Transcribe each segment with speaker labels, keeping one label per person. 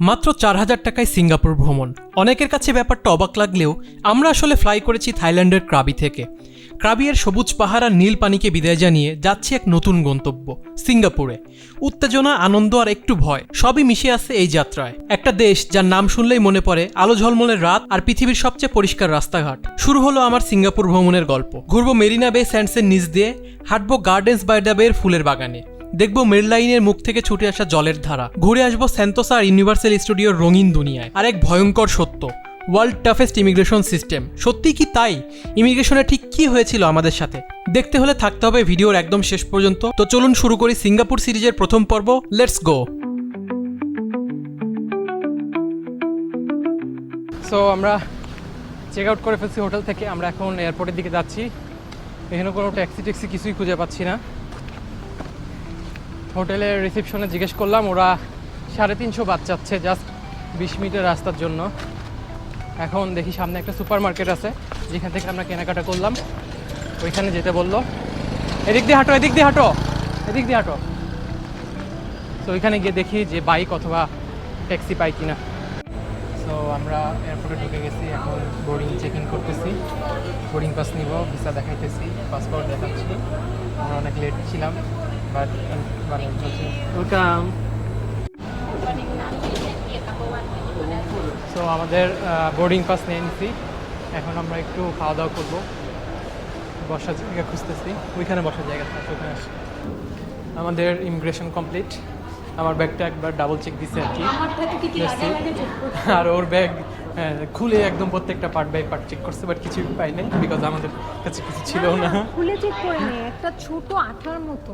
Speaker 1: মাত্র চার হাজার টাকায় সিঙ্গাপুর ভ্রমণ। অনেকের কাছে ব্যাপারটা অবাক লাগলেও আমরা আসলে ফ্লাই করেছি থাইল্যান্ডের ক্রাবি থেকে। ক্রাবিয়ের সবুজ পাহাড় আর নীল পানিকে বিদায় জানিয়ে যাচ্ছি এক নতুন গন্তব্য, সিঙ্গাপুরে। উত্তেজনা, আনন্দ আর একটু ভয়, সবই মিশে আছে এই যাত্রায়। একটা দেশ যার নাম শুনলেই মনে পড়ে আলো ঝলমলের রাত আর পৃথিবীর সবচেয়ে পরিষ্কার রাস্তাঘাট। শুরু হলো আমার সিঙ্গাপুর ভ্রমণের গল্প। ঘুরবো মেরিনা বে স্যান্ডসের নিচ দিয়ে, হাঁটবো গার্ডেন্স বাই দ্য বের ফুলের বাগানে। দেখব মেরলাইনের মুখ থেকে ছুটে আসা জলের ধারা। ঘুরে আসব স্যান্তোসা আর ইউনিভার্সাল স্টুডিওর রঙিন দুনিয়ায়। আর এক ভয়ঙ্কর সত্য, ওয়ার্ল্ড টাফেস্ট ইমিগ্রেশন সিস্টেম। সত্যি কি তাই? ইমিগ্রেশনে ঠিক কি হয়েছিল আমাদের সাথে? দেখতে হলে থাকতে হবে ভিডিওর একদম শেষ পর্যন্ত। তো চলুন শুরু করি সিঙ্গাপুর সিরিজের প্রথম পর্ব, লেটস গো। সো আমরা চেক আউট করে ফেলছি হোটেল থেকে। আমরা এখন এয়ারপোর্টের দিকে যাচ্ছি। এখানে কোনো ট্যাক্সি ট্যাক্সি কিছুই খুঁজে পাচ্ছি না। হোটেলের রিসেপশনে জিজ্ঞেস করলাম, ওরা সাড়ে তিনশো বাদ চাচ্ছে জাস্ট বিশ মিনিটের রাস্তার জন্য। এখন দেখি সামনে একটা সুপার মার্কেট আছে, যেখান থেকে আমরা কেনাকাটা করলাম। ওইখানে যেতে বলল, এদিক দিয়ে হাঁটো, এদিক দিয়ে হাঁটো, এদিক দিয়ে হাঁটো। তো ওইখানে গিয়ে দেখি যে বাইক অথবা ট্যাক্সি পাই কিনা। সো আমরা এয়ারপোর্টে ঢুকে গেছি, এখন বোর্ডিং চেক ইন করতেছি। বোর্ডিং পাস নিব ভিসা দেখাইতেছি পাসপোর্ট দেখাচ্ছি। আমরা অনেক লেট ছিলাম। বাট মানে ওয়েলকাম সো আমাদের বোর্ডিং পাস নিয়ে নিছি। এখন আমরা একটু খাওয়া দাওয়া করব। বসার জায়গা খুঁজতেছি। ওইখানে বসার জায়গা থাকে ওখানে আসি। আমাদের ইমিগ্রেশন কমপ্লিট আমার ব্যাগটা একবার ডাবল চেক দিছে আর কি। আর ওর ব্যাগ খুলে একদম প্রত্যেকটা পার্ট বাই পার্ট চেক করছে বাট কিছুই পাই নাই বিকজ আমাদের কাছে কিছু ছিল না।
Speaker 2: খুলে চেক করে একটা ছোট আঠার মতো।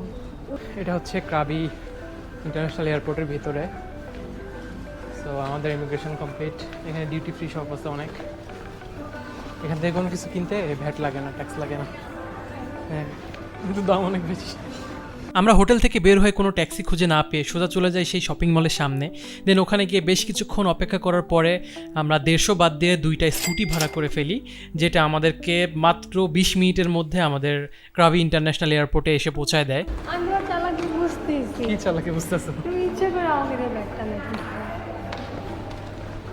Speaker 1: এটা হচ্ছে ক্রাবি ইন্টারন্যাশনাল এয়ারপোর্টের ভিতরে। সো আমাদের ইমিগ্রেশন কমপ্লিট এখানে ডিউটি ফ্রি শপ আছে অনেক। এখান থেকে কোনো কিছু কিনতে ভ্যাট লাগে না ট্যাক্স লাগে না। হ্যাঁ কিন্তু দাম অনেক বেশি। আমরা হোটেল থেকে বের হয়ে কোনো ট্যাক্সি খুঁজে না পেয়ে সোজা চলে যাই সেই শপিং মলের সামনে। দেন ওখানে গিয়ে বেশ কিছুক্ষণ অপেক্ষা করার পরে আমরা দেড়শো বাদ দিয়ে দুইটা স্কুটি ভাড়া করে ফেলি যেটা আমাদেরকে মাত্র বিশ মিনিটের মধ্যে আমাদের ক্রাবি ইন্টারন্যাশনাল এয়ারপোর্টে এসে পৌঁছায় দেয়। কি চালাকি বুঝতেছো?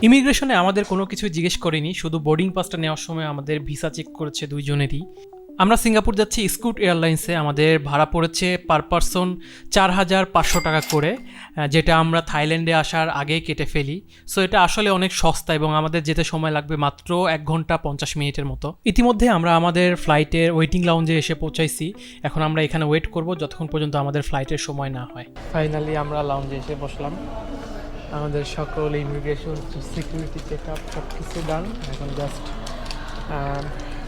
Speaker 1: ইমিগ্রেশনে আমাদের কোনো কিছু জিজ্ঞেস করেনি শুধু বোর্ডিং পাসটা নেওয়ার সময় আমাদের ভিসা চেক করেছে দুইজনেরই। আমরা সিঙ্গাপুর যাচ্ছি স্কুট এয়ারলাইন্সে। আমাদের ভাড়া পড়েছে পার পারসন চার হাজার পাঁচশো টাকা করে যেটা আমরা থাইল্যান্ডে আসার আগে কেটে ফেলি। সো এটা আসলে অনেক সস্তা এবং আমাদের যেতে সময় লাগবে মাত্র এক ঘণ্টা পঞ্চাশ মিনিটের মতো। ইতিমধ্যে আমরা আমাদের ফ্লাইটের ওয়েটিং লাউঞ্জে এসে পৌঁছাইছি। এখন আমরা এখানে ওয়েট করব যতক্ষণ পর্যন্ত আমাদের ফ্লাইটের সময় না হয়। ফাইনালি আমরা লাউঞ্জে এসে বসলাম। আমাদের সকল ইমিগ্রেশন সিকিউরিটি চেক আপ সব কিছু ডান এখন জাস্ট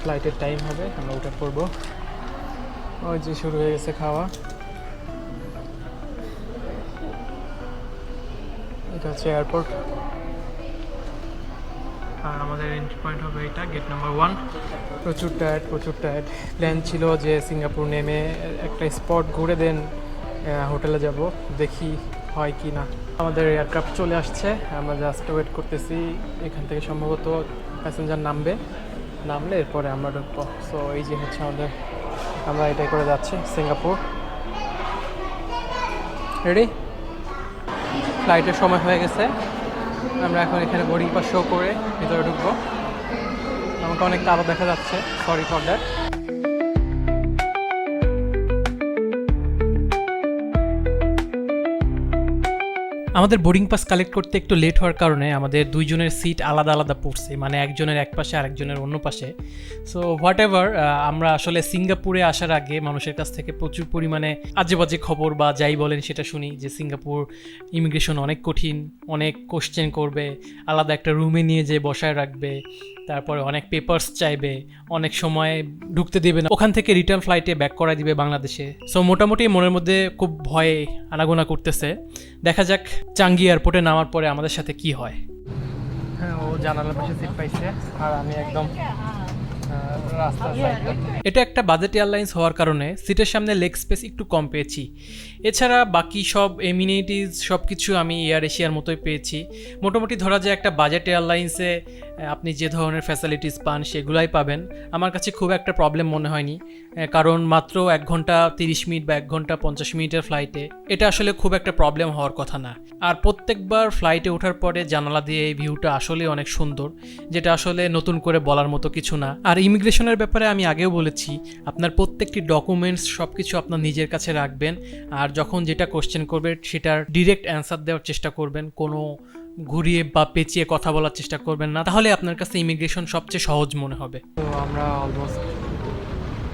Speaker 1: ফ্লাইটের টাইম হবে, আমরা ওটা করব। ওই যে শুরু হয়ে গেছে খাওয়া। এটা হচ্ছে এয়ারপোর্ট আর আমাদের এন্ট্রি পয়েন্ট হবে এটা গেট নাম্বার ওয়ান প্রচুর টায়ার্ড প্রচুর টায়ার্ড প্ল্যান ছিল যে সিঙ্গাপুর নেমে একটা স্পট ঘুরে দেন হোটেলে যাব, দেখি হয় কি না। আমাদের এয়ারক্রাফট চলে আসছে, আমরা জাস্ট ওয়েট করতেছি, এখান থেকে সম্ভবত প্যাসেঞ্জার নামবে। নামলে এরপরে আমরা ঢুকবো। সো এই যে হচ্ছে আমাদের, আমরা এটাই করে যাচ্ছি, সিঙ্গাপুর। রেডি ফ্লাইটের সময় হয়ে গেছে। আমরা এখন এখানে বোর্ডিং পাস শো করে ভিতরে ঢুকবো। আমাকে অনেক তারা দেখা যাচ্ছে সরি ফর দ্যাট আমাদের বোর্ডিং পাস কালেক্ট করতে একটু লেট হওয়ার কারণে আমাদের দুইজনের সিট আলাদা আলাদা পড়ছে মানে একজনের এক পাশে আরেকজনের অন্য পাশে। সো হোয়াট এভার আমরা আসলে সিঙ্গাপুরে আসার আগে মানুষের কাছ থেকে প্রচুর পরিমাণে আজে বাজে খবর বা যাই বলেন সেটা শুনি যে সিঙ্গাপুর ইমিগ্রেশন অনেক কঠিন, অনেক কোশ্চেন করবে, আলাদা একটা রুমে নিয়ে যেয়ে বসায় রাখবে, তারপরে অনেক পেপার্স চাইবে, অনেক সময় ঢুকতে দেবে না, ওখান থেকে রিটার্ন ফ্লাইটে ব্যাক করা দিবে বাংলাদেশে। সো মোটামুটি মনের মধ্যে খুব ভয়ে আনাগোনা করতেছে। দেখা যাক চাঙ্গি এয়ারপোর্টে নামার পরে আমাদের সাথে কি হয়? হ্যাঁ ও জানালার পাশে সিট পাইছে আর আমি একদম এটা একটা বাজেট এয়ারলাইন্স হওয়ার কারণে সিটের সামনে লেগ স্পেস একটু কম পেয়েছি। এছাড়া বাকি সব এমিনিটিস সব কিছু আমি এয়ার এশিয়ার মতোই পেয়েছি। মোটামুটি ধরা যায় একটা বাজেট এয়ারলাইন্সে আপনি যে ধরনের ফ্যাসিলিটিস পান সেগুলাই পাবেন। আমার কাছে খুব একটা প্রবলেম মনে হয়নি কারণ মাত্র এক ঘণ্টা তিরিশ মিনিট বা এক ঘণ্টা পঞ্চাশ মিনিটের ফ্লাইটে এটা আসলে খুব একটা প্রবলেম হওয়ার কথা না। আর প্রত্যেকবার ফ্লাইটে ওঠার পরে জানালা দিয়ে এই ভিউটা আসলে অনেক সুন্দর, যেটা আসলে নতুন করে বলার মতো কিছু না। আর ইমিগ্রেশনের ব্যাপারে আমি আগেও বলেছি, আপনার প্রত্যেকটি ডকুমেন্টস সব কিছু আপনার নিজের কাছে রাখবেন, আর যখন যেটা কোশ্চেন করবে, সেটার ডিরেক্ট অ্যান্সার দেওয়ার চেষ্টা করবেন। কোনো ঘুরিয়ে বা পেঁচিয়ে কথা বলার চেষ্টা করবেন না। তাহলে আপনার কাছে ইমিগ্রেশন সবচেয়ে সহজ মনে হবে। তো আমরা অলমোস্ট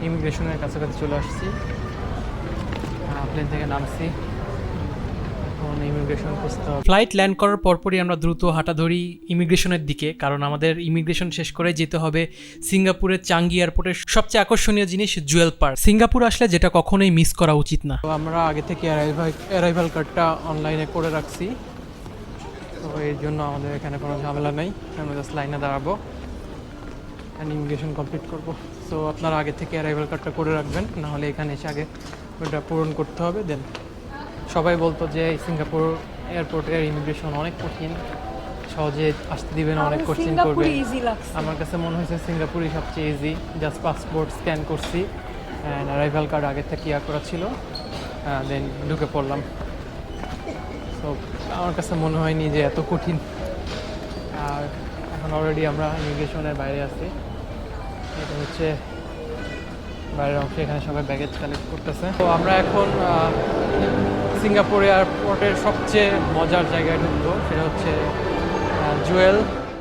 Speaker 1: ইমিগ্রেশনের কাছাকাছি চলে আসছি। প্লেন থেকে নামছি। এখন ইমিগ্রেশন খুঁজতে হবে। ফ্লাইট ল্যান্ড করার পরপরই আমরা দ্রুত হাঁটা ধরি ইমিগ্রেশনের দিকে কারণ আমাদের ইমিগ্রেশন শেষ করে যেতে হবে সিঙ্গাপুরের চাঙ্গি এয়ারপোর্টের সবচেয়ে আকর্ষণীয় জিনিস জুয়েল পার্ক। সিঙ্গাপুর আসলে যেটা কখনোই মিস করা উচিত না। তো আমরা আগে থেকে অ্যারাইভাল অ্যারাইভাল কার্ডটা অনলাইনে করে রাখছি। তো এর জন্য আমাদের এখানে কোনো ঝামেলা নেই। আমরা জাস্ট লাইনে দাঁড়াবো অ্যান্ড ইমিগ্রেশন কমপ্লিট করব। সো আপনারা আগে থেকে অ্যারাইভাল কার্ডটা করে রাখবেন নাহলে এখানে এসে আগে ওটা পূরণ করতে হবে দেন সবাই বলতো যে এই সিঙ্গাপুর এয়ারপোর্টের ইমিগ্রেশন অনেক কঠিন। সহজে আসতে দিবে না অনেক কোশ্চেন করবে। আমার কাছে মনে হয়েছে সিঙ্গাপুরই সবচেয়ে ইজি জাস্ট পাসপোর্ট স্ক্যান করছি অ্যান্ড অ্যারাইভাল কার্ড আগে থেকে ইয়া করা ছিল দেন ঢুকে পড়লাম। তো আমার কাছে মনে হয়নি যে এত কঠিন। আর এখন অলরেডি আমরা ইমিগ্রেশনের বাইরে আছি। এটা হচ্ছে বাইরের অংশে এখানে সবাই ব্যাগেজ কালেক্ট করতেছে। তো আমরা এখন সিঙ্গাপুর এয়ারপোর্টের সবচেয়ে মজার জায়গায় ঢুকবো সেটা হচ্ছে জুয়েল।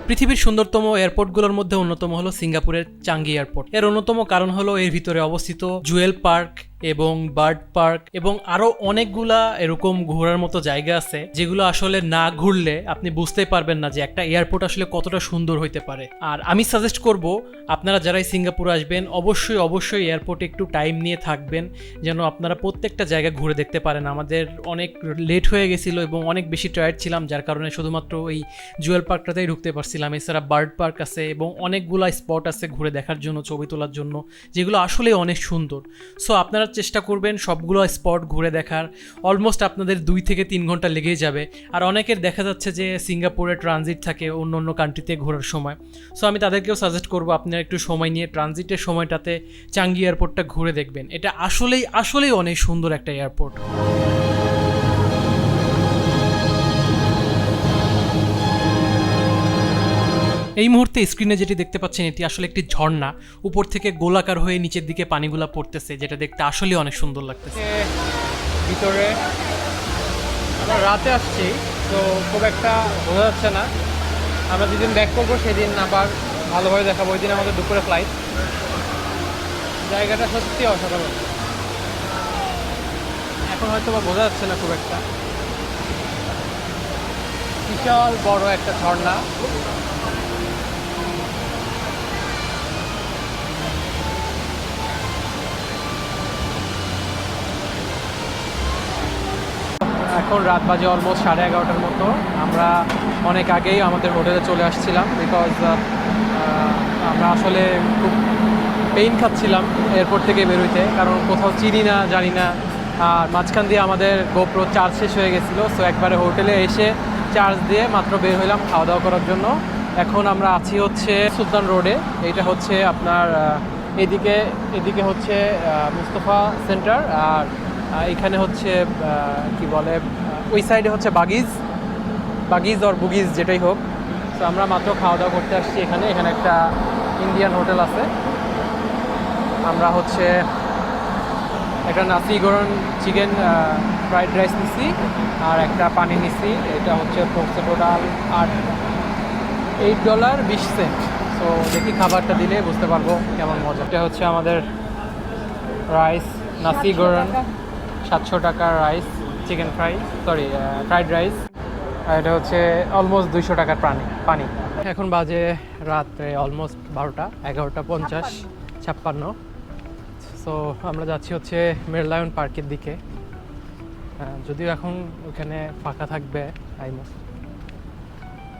Speaker 1: পৃথিবীর সুন্দরতম এয়ারপোর্টগুলোর মধ্যে অন্যতম হলো সিঙ্গাপুরের চাঙ্গি এয়ারপোর্ট। এর অন্যতম কারণ হলো এর ভিতরে অবস্থিত জুয়েল পার্ক এবং বার্ড পার্ক এবং আরও অনেকগুলা এরকম ঘোরার মতো জায়গা আছে, যেগুলো আসলে না ঘুরলে আপনি বুঝতেই পারবেন না যে একটা এয়ারপোর্ট আসলে কতটা সুন্দর হইতে পারে। আর আমি সাজেস্ট করব, আপনারা যারাই সিঙ্গাপুর আসবেন, অবশ্যই অবশ্যই এয়ারপোর্টে একটু টাইম নিয়ে থাকবেন, যেন আপনারা প্রত্যেকটা জায়গা ঘুরে দেখতে পারেন। আমাদের অনেক লেট হয়ে গেছিল এবং অনেক বেশি টায়ার্ড ছিলাম, যার কারণে শুধুমাত্র ওই জুয়েল পার্কটাতেই ঢুকতে পারছিলাম। এছাড়া বার্ড পার্ক আছে এবং অনেকগুলা স্পট আছে ঘুরে দেখার জন্য, ছবি তোলার জন্য, যেগুলো আসলে অনেক সুন্দর। সো আপনারা চেষ্টা করবেন, সবগুলো স্পট ঘুরে দেখার। অলমোস্ট আপনাদের দুই থেকে তিন ঘণ্টা লেগেই যাবে। আর অনেকের দেখা যাচ্ছে যে সিঙ্গাপুরে ট্রানজিট থাকে অন্য অন্য কান্ট্রিতে ঘোরার সময়। সো আমি তাদেরকেও সাজেস্ট করব, আপনারা একটু সময় নিয়ে ট্রানজিটের সময়টাতে চাঙ্গি এয়ারপোর্টটা ঘুরে দেখবেন। এটা আসলেই আসলেই অনেক সুন্দর একটা এয়ারপোর্ট এই মুহূর্তে স্ক্রিনে যেটি দেখতে পাচ্ছেন, এটি আসলে একটি ঝর্ণা। উপর থেকে গোলাকার হয়ে নিচের দিকে পানিগুলা পড়তেছে, যেটা দেখতে আসলে অনেক সুন্দর লাগতেছে। ভিতরে আমরা রাতে আসছি, তো খুব একটা বোঝা যাচ্ছে না। আমরা যেদিন ব্যাক করব, সেদিন আবার ভালোভাবে দেখাবো। ওই দিন আমাদের দুপুরে ফ্লাইট জায়গাটা সত্যি অসাধারণ। এখন হয়তো বা বোঝা যাচ্ছে না খুব একটা। বিশাল বড় একটা ঝর্ণা। এখন রাত বাজে অলমোস্ট সাড়ে এগারোটার মতো। আমরা অনেক আগেই আমাদের হোটেলে চলে আসছিলাম বিকজ আমরা আসলে খুব পেইন খাচ্ছিলাম এয়ারপোর্ট থেকে বেরোইতে। কারণ কোথাও চিনি না, জানি না। আর মাঝখান দিয়ে আমাদের গোপ্রো চার্জ শেষ হয়ে গেছিল সো একবারে হোটেলে এসে চার্জ দিয়ে মাত্র বের হইলাম খাওয়া দাওয়া করার জন্য। এখন আমরা আছি হচ্ছে সুলতান রোডে। এইটা হচ্ছে আপনার এদিকে এদিকে হচ্ছে মুস্তফা সেন্টার আর এখানে হচ্ছে কি বলে ওই সাইডে হচ্ছে বাগিজ বাগিজ অর বুগিজ যেটাই হোক। তো আমরা মাত্র খাওয়া দাওয়া করতে আসছি এখানে। এখানে একটা ইন্ডিয়ান হোটেল আছে। আমরা হচ্ছে একটা নাসি গরম চিকেন ফ্রাইড রাইস নিছি আর একটা পানি নিছি। এটা হচ্ছে পড়ছে টোটাল আট এইট ডলার বিশ সেন্ট সো দেখি খাবারটা দিলে বুঝতে পারব কেমন মজা। এটা হচ্ছে আমাদের রাইস নাসি গরম সাতশো টাকার rice chicken fry sorry fried rice আর এটা হচ্ছে অলমোস্ট দুইশো টাকার পানি পানি। এখন বাজে রাত্রে অলমোস্ট বারোটা, এগারোটা পঞ্চাশ, ছাপ্পান্ন। সো আমরা যাচ্ছি হচ্ছে মেরলায়ন পার্কের দিকে। যদিও এখন ওখানে ফাঁকা থাকবে আইমো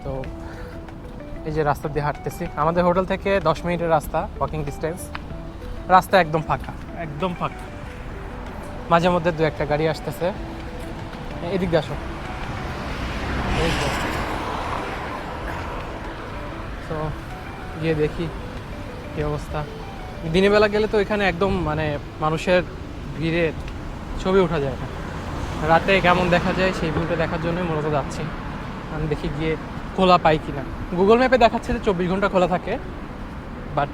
Speaker 1: তো, এই যে রাস্তা দিয়ে হাঁটতেছি। আমাদের হোটেল থেকে দশ মিনিটের রাস্তা ওয়াকিং ডিস্টেন্স রাস্তা একদম ফাঁকা। একদম ফাঁকা। মাঝে মধ্যে দু একটা গাড়ি আসতেছে। এদিক দিয়ে আসো। তো গিয়ে দেখি কি অবস্থা। দিনের বেলা গেলে তো এখানে একদম মানে মানুষের ভিড়ে ছবি ওঠা যায় না। রাতে কেমন দেখা যায় সেই ভিউটা দেখার জন্যই মূলত যাচ্ছি। আমি দেখি গিয়ে খোলা পাই কিনা। গুগল ম্যাপে দেখাচ্ছে যে চব্বিশ ঘণ্টা খোলা থাকে বাট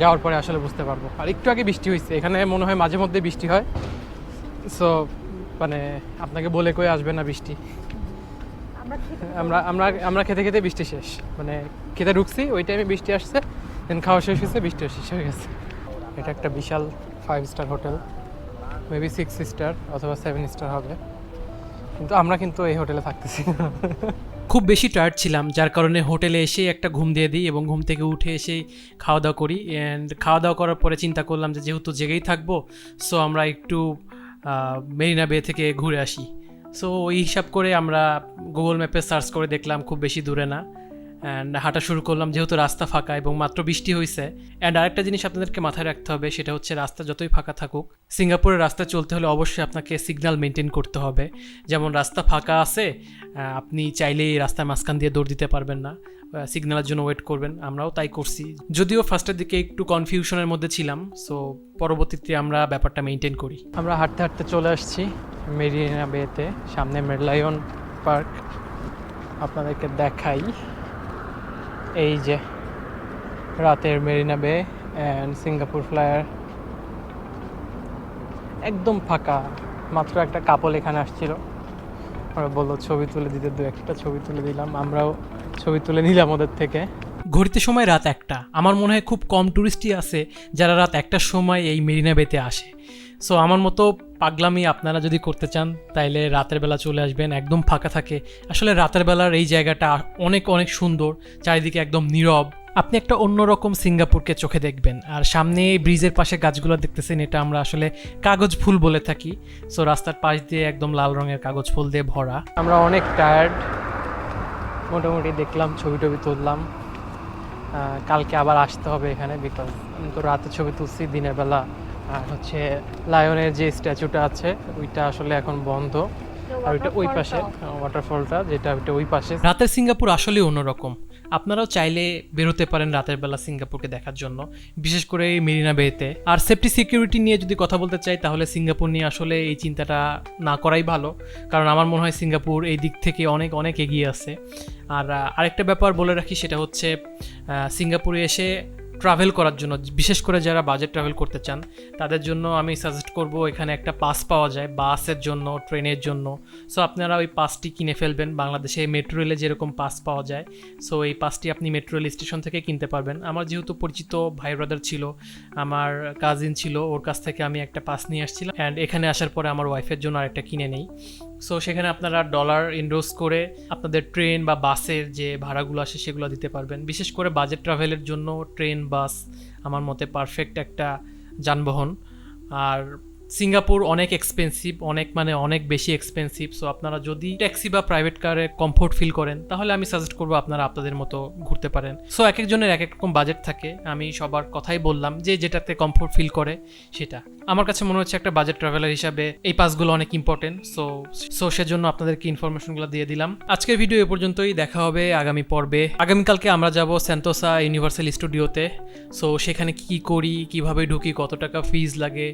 Speaker 1: যাওয়ার পরে আসলে বুঝতে পারব। আর একটু আগে বৃষ্টি হয়েছে এখানে মনে হয় মাঝে মধ্যে বৃষ্টি হয়। সো মানে আপনাকে বলে কয়ে আসবে না বৃষ্টি।
Speaker 2: আমরা
Speaker 1: আমরা আমরা খেতে খেতে বৃষ্টি শেষ। মানে খেতে ঢুকছি ওই টাইমে বৃষ্টি আসছে দেন খাওয়া শেষ হয়েছে বৃষ্টিও শেষ হয়ে গেছে। এটা একটা বিশাল five star hotel maybe six star অথবা সেভেন স্টার হবে। কিন্তু আমরা কিন্তু এই হোটেলে থাকতেছি না। খুব বেশি টায়ার্ড ছিলাম, যার কারণে হোটেলে এসে একটা ঘুম দিয়ে দিই এবং ঘুম থেকে উঠে এসে খাওয়া দাওয়া করি। অ্যান্ড খাওয়া দাওয়া করার পরে চিন্তা করলাম যে যেহেতু জেগেই থাকব সো আমরা একটু মেরিনা বে থেকে ঘুরে আসি। সো ওই হিসাব করে আমরা গুগল ম্যাপে সার্চ করে দেখলাম খুব বেশি দূরে না। অ্যান্ড হাঁটা শুরু করলাম, যেহেতু রাস্তা ফাঁকা এবং মাত্র বৃষ্টি হয়েছে অ্যান্ড আরেকটা জিনিস আপনাদেরকে মাথায় রাখতে হবে, সেটা হচ্ছে রাস্তা যতই ফাঁকা থাকুক, সিঙ্গাপুরের রাস্তা চলতে হলে অবশ্যই আপনাকে সিগন্যাল মেনটেন করতে হবে। যেমন রাস্তা ফাঁকা আছে আপনি চাইলেই রাস্তার মাঝখান দিয়ে দৌড় দিতে পারবেন না সিগন্যালের জন্য ওয়েট করবেন, আমরাও তাই করছি। যদিও ফার্স্টের দিকে একটু কনফিউশনের মধ্যে ছিলাম সো পরবর্তীতে আমরা ব্যাপারটা মেনটেন করি। আমরা হাঁটতে হাঁটতে চলে আসছি মেরিনা বেতে, সামনে মেডলায়ন পার্ক। আপনাদেরকে দেখাই। এই যে রাতের মেরিনা বে অ্যান্ড সিঙ্গাপুর ফ্লায়ার। একদম ফাঁকা, মাত্র একটা কাপল এখানে আসছিল। ওরা বলল, ছবি তুলে দিতে, দু একটা ছবি তুলে দিলাম। আমরাও ছবি তুলে নিলাম ওদের থেকে। ঘড়িতে সময় রাত একটা। আমার মনে হয় খুব কম টুরিস্টই আছে যারা রাত একটার সময় এই মেরিনা বেতে আসে। সো আমার মতো পাগলামি আপনারা যদি করতে চান, তাইলে রাতের বেলা চলে আসবেন, একদম ফাঁকা থাকে। আসলে রাতের বেলার এই জায়গাটা অনেক অনেক সুন্দর, চারিদিকে একদম নীরব। আপনি একটা অন্যরকম সিঙ্গাপুরকে চোখে দেখবেন, আর সামনে ব্রিজের পাশে গাছগুলো দেখতেছেন, এটা আমরা আসলে কাগজ ফুল বলে থাকি। সো রাস্তার পাশ দিয়ে একদম লাল রঙের কাগজ ফুল দিয়ে ভরা। আমরা অনেক টায়ার্ড মোটামুটি দেখলাম, ছবি টবি তুললাম। কালকে আবার আসতে হবে এখানে বিকজ তো রাতে ছবি তুলছি, দিনের বেলা আর হচ্ছে লায়নের যে স্ট্যাচুটা আছে ওইটা আসলে এখন বন্ধ। আর ওইটা ওই পাশে ওয়াটারফলটা যেটা ওইটা ওই পাশে। রাতের সিঙ্গাপুর আসলে অন্যরকম। আপনারাও চাইলে বেরোতে পারেন রাতের বেলা সিঙ্গাপুরকে দেখার জন্য বিশেষ করে এই মেরিনা বেতে। আর সেফটি সিকিউরিটি নিয়ে যদি কথা বলতে চাই তাহলে সিঙ্গাপুর নিয়ে আসলে এই চিন্তাটা না করাই ভালো। কারণ আমার মনে হয় সিঙ্গাপুর এই দিক থেকে অনেক অনেক এগিয়ে আছে। আর আরেকটা ব্যাপার বলে রাখি সেটা হচ্ছে সিঙ্গাপুরে এসে ট্রাভেল করার জন্য, বিশেষ করে যারা বাজেট ট্রাভেল করতে চান, তাদের জন্য আমি সাজেস্ট করব এখানে একটা পাস পাওয়া যায় বাসের জন্য, ট্রেনের জন্য। সো আপনারা ওই পাসটি কিনে ফেলবেন। বাংলাদেশে মেট্রো রেলে যেরকম পাস পাওয়া যায় সো এই পাসটি আপনি মেট্রো রেল স্টেশন থেকে কিনতে পারবেন। আমার যেহেতু পরিচিত ভাই ব্রাদার ছিল, আমার কাজিন ছিল, ওর কাছ থেকে আমি একটা পাস নিয়ে আসছিলাম। অ্যান্ড এখানে আসার পরে আমার ওয়াইফের জন্য আরেকটা কিনে নেই। সো সেখানে আপনারা ডলার ইনডোজ করে আপনাদের ট্রেন বা বাসের যে ভাড়াগুলো আসে সেগুলো দিতে পারবেন। বিশেষ করে বাজেট ট্রাভেলের জন্য ট্রেন বাস আমার মতে পারফেক্ট একটা যানবাহন। আর সিঙ্গাপুর অনেক এক্সপেন্সিভ অনেক মানে অনেক বেশি এক্সপেন্সিভ সো আপনারা যদি ট্যাক্সি বা প্রাইভেট কারে কমফোর্ট ফিল করেন, তাহলে আমি সাজেস্ট করব আপনারা আপনাদের মতো ঘুরতে পারেন। সো এক একজনের এক এক রকম বাজেট থাকে, আমি সবার কথাই বললাম যে যেটাতে কমফোর্ট ফিল করে সেটা। আমার কাছে মনে হচ্ছে একটা বাজেট ট্রাভেলার হিসাবে এই পাসগুলো অনেক ইম্পর্টেন্ট সো সো সেজন্য আপনাদেরকে ইনফরমেশনগুলো দিয়ে দিলাম। আজকের ভিডিও এ পর্যন্তই, দেখা হবে আগামী পর্বে। আগামীকালকে আমরা যাব স্যান্তোসা ইউনিভার্সাল স্টুডিওতে সো সেখানে কি কি করি, কীভাবে ঢুকি, কত টাকা ফিজ লাগে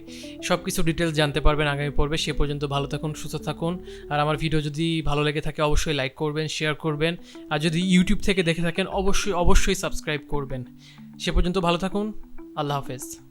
Speaker 1: সব কিছু ডিটেলস জানতে পারবেন আগামী পর্বে। সে পর্যন্ত ভালো থাকুন, সুস্থ থাকুন। আর আমার ভিডিও যদি ভালো লেগে থাকে, অবশ্যই লাইক করবেন শেয়ার করবেন। আর যদি ইউটিউব থেকে দেখে থাকেন, অবশ্যই অবশ্যই সাবস্ক্রাইব করবেন। সে পর্যন্ত ভালো থাকুন, আল্লাহ হাফেজ।